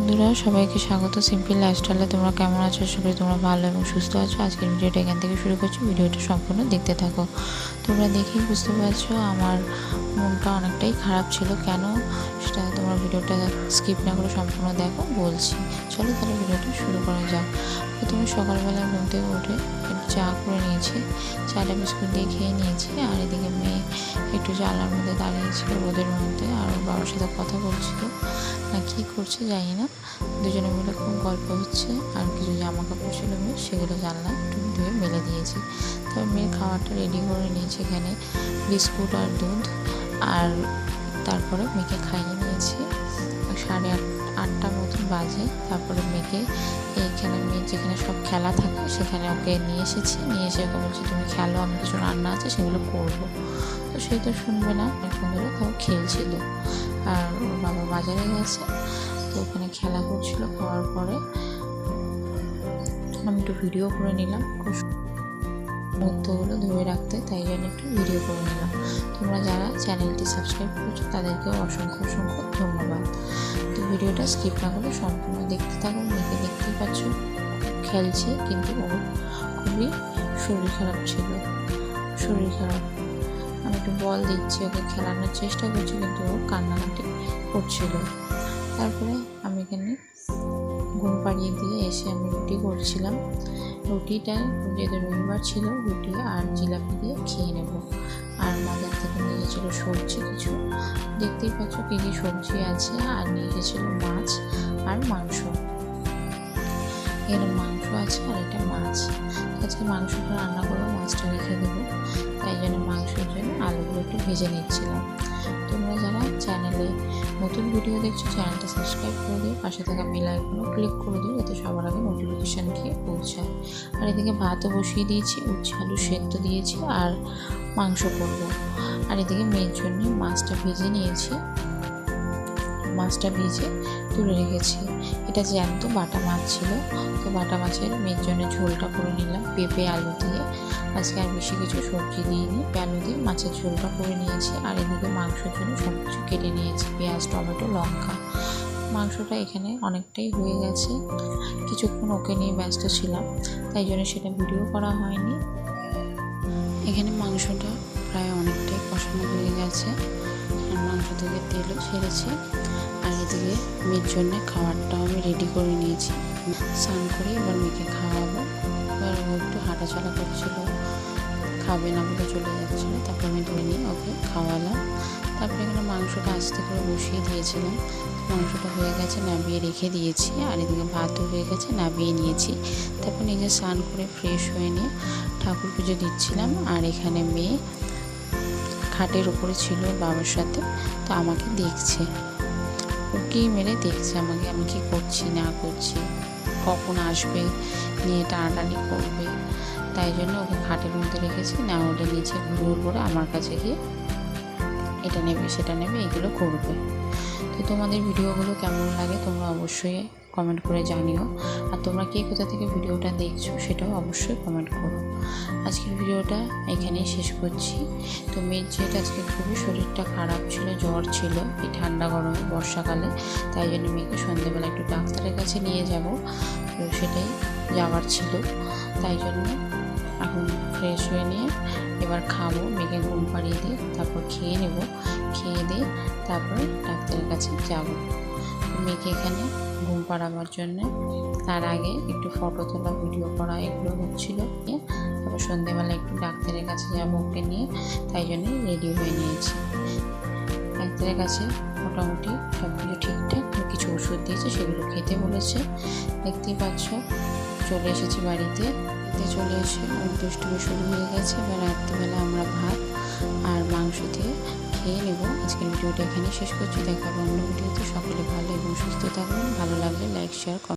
বন্ধুরা, সবাইকে স্বাগত। সিম্পল লাইফস্টাইলে তোমরা কেমন আছো? আশা করি তোমরা ভালো এবং সুস্থ আছো। আজকের ভিডিওটা এখান থেকে শুরু করছি। ভিডিওটা সম্পূর্ণ দেখতে থাকো। তোমরা দেখেই বুঝতে পারছ, আমার মনটা অনেকটাই খারাপ ছিল। কেন? সেটা তোমরা ভিডিওটা স্কিপ না করে সম্পূর্ণ দেখো, বলছি। চলো তাহলে ভিডিওটা শুরু করা যাক। প্রথমে সকালবেলা ঘুম থেকে উঠে চা করে নিয়েছি। চাটা বিস্কুট দিয়ে খেয়ে নিয়েছি আর এদিকে মেয়ে একটু জানলার মধ্যে দাঁড়িয়েছিল রোদের মধ্যে আর বাবার সাথে কথা বলছিল। না, কী করছে জানি না। দুজনে মিলে খুব গল্প হচ্ছে আর কিছু জামা কাপড় ছিল মেয়ে সেগুলো জানলাম একটু ধুয়ে মেলে দিয়েছি। তারপর মেয়ের খাবারটা রেডি করে নিয়েছি এখানে, বিস্কুট আর দুধ আর তারপরে মেয়েকে খাইয়ে নিয়েছি। সাড়ে আট, আটটা মতন বাজে। তারপরে মেয়েকে এইখানে মেয়ে যেখানে সব খেলা থাকে, সেখানে ওকে নিয়ে এসেছি। নিয়ে এসে ওকে বলছি, তুমি খেলো আমি কিছু রান্না আছে, সেগুলো করব। তো সে তো শুনবে না। এখন ধরে তাও খেলছিল। আর ওর বাবা বাজারে গেছে, তো ওখানে খেলা করছিল, খাওয়ার পরে। আমি একটু ভিডিও করে নিলাম। খুব মুহূর্তগুলো ধরে রাখতে তাই জন্য একটু ভিডিও করে নিলাম। তোমরা যারা চ্যানেলটি সাবস্ক্রাইব করছ তাদেরকেও অসংখ্য অসংখ্য ধন্যবাদ। তো ভিডিওটা স্কিপ না করে সম্পূর্ণ দেখতে থাকো, মেয়েকে দেখতেই পাচ্ছ। খেলছে, কিন্তু ওর খুবই শরীর খারাপ ছিল। শরীর খারাপ। আমি একটু বল দিচ্ছি, ওকে খেলানোর চেষ্টা করছি, কিন্তু ও কান্নাকাটি করছিল। তারপরে আমি এখানে ঘুম পাড়িয়ে দিয়ে এসে আমি রুটি করছিলাম। রুটিটা যেহেতু রবিবার ছিল, রুটি আর জিলাপি দিয়ে খেয়ে নেব। আর বাজার থেকে নিয়ে গেছিল সবজি কিছু। দেখতেই পাচ্ছ কী কী সবজি আছে, আর নিয়ে গেছিল মাছ আর মাংস। এখানে মাংস আছে আর এটা মাছ। আজকে মাংসটা রান্না করব, মাছটা রেখে দেবো। তাই জন্য মাংসের জন্য আলুগুলো একটু ভেজে নিচ্ছিলাম। তোমরা যারা চ্যানেলে নতুন ভিডিও দেখছ, চ্যানেলটা সাবস্ক্রাইব করে দিও, পাশে থাকা বেল আইকনও ক্লিক করে দিও, যাতে সবার আগে নোটিফিকেশান গিয়ে পৌঁছায়। আর এদিকে ভাতও বসিয়ে দিয়েছি, উচ্ছে আলু সেদ্ধ দিয়েছি আর মাংস করব। আর এদিকে মেয়ের জন্য মাছটা ভেজে নিয়েছি। মাছটা ভেজে তুলে রেখেছি। এটা জ্যান্ত বাটা মাছ ছিল। তো বাটা মাছের মেয়ের জন্য ঝোলটা করে নিলাম পেঁপে, আলু দিয়ে। আজকে আর বেশি কিছু সবজি দিইনি আলু দিয়ে মাছের ঝোলটা করে নিয়েছি। আর এদিকে মাংসের জন্য সব কিছু কেটে নিয়েছি, পেঁয়াজ, টমেটো, লঙ্কা। মাংসটা এখানে অনেকটাই হয়ে গেছে। কিছুক্ষণ ওকে নিয়ে ব্যস্ত ছিলাম, তাই জন্য সেটা ভিডিও করা হয়নি। এখানে মাংসটা প্রায় অনেকটাই কষানো হয়ে গেছে। মাংস থেকে তেলও ছেড়েছে। এদিকে মেয়ের জন্য খাবারটাও আমি রেডি করে নিয়েছি। স্নান করে এবার মেয়েকে খাওয়াবো। এবার ও একটু হাঁটাচলা করছিল। খাবে না বলে চলে যাচ্ছিল। তারপর আমি ধরে নিয়ে ওকে খাওয়ালাম। তারপরে এখানে মাংসটা আস্তে করে বসিয়ে দিয়েছিলাম। মাংসটা হয়ে গেছে, নাবিয়ে রেখে দিয়েছি। আর এদিকে ভাতও হয়ে গেছে, নাবিয়ে নিয়েছি। তারপর নিজে স্নান করে ফ্রেশ হয়ে নিয়ে ঠাকুর পুজো দিচ্ছিলাম। আর এখানে মেয়ে খাটের উপরে ছিল বাবার সাথে। তো আমাকে দেখছে। উকি মেরে দেখছে আমাকে, আমি কি করছি, না করছি, কখন আসবে, নিয়ে টানাটানি করবে। তাই জন্য ওকে খাটের মধ্যে রেখেছি, না ওটা নিচে ঘুরে ঘুরে আমার কাছে গিয়ে এটা নেবে, সেটা নেবে এগুলো করবে। তো তোমাদের ভিডিওগুলো কেমন লাগে তোমরা অবশ্যই কমেন্ট করে জানিও। আর তোমরা কে কোথা থেকে ভিডিওটা দেখছ সেটাও অবশ্যই কমেন্ট করো। আজকের ভিডিওটা এখানেই শেষ করছি। তো মেয়ের যেহেতু আজকে খুবই শরীরটা খারাপ ছিল, জ্বর ছিল, এই ঠান্ডা গরমে, বর্ষাকালে, তাই জন্য মেয়েকে সন্ধ্যেবেলা একটু ডাক্তারের কাছে নিয়ে যাব। তো সেটাই যাওয়ার ছিল। তাই জন্য এখন ফ্রেশ হয়ে নিয়ে এবার খাব, মেয়েকে ঘুম পাড়িয়ে দিয়ে তারপর খেয়ে নেব। খেয়ে দিয়ে তারপরে ডাক্তারের কাছে যাব। মেয়েকে এখানে ঘুম পাড়াবার জন্যে তার আগে একটু ফটো তোলা ভিডিও করা এগুলো হচ্ছিল। তারপর সন্ধেবেলা একটু ডাক্তারের কাছে যাব ওকে নিয়ে, তাই জন্য রেডি হয়ে নিয়েছি। ডাক্তারের কাছে মোটামুটি সব কিছু ঠিকঠাক কিছু ওষুধ দিয়েছে, সেগুলো খেতে বলেছে। দেখতেই পাচ্ছ, চলে এসেছি বাড়িতে। চলে এসে দুষ্টুমি শুরু হয়ে গেছে, এবার রাত্রিবেলা আমরা ভিডিওটা এখানে শেষ করছি। দেখাবো অন্য ভিডিওতে। সকলে ভালো এবং সুস্থ থাকবেন ভালো লাগলে লাইক শেয়ার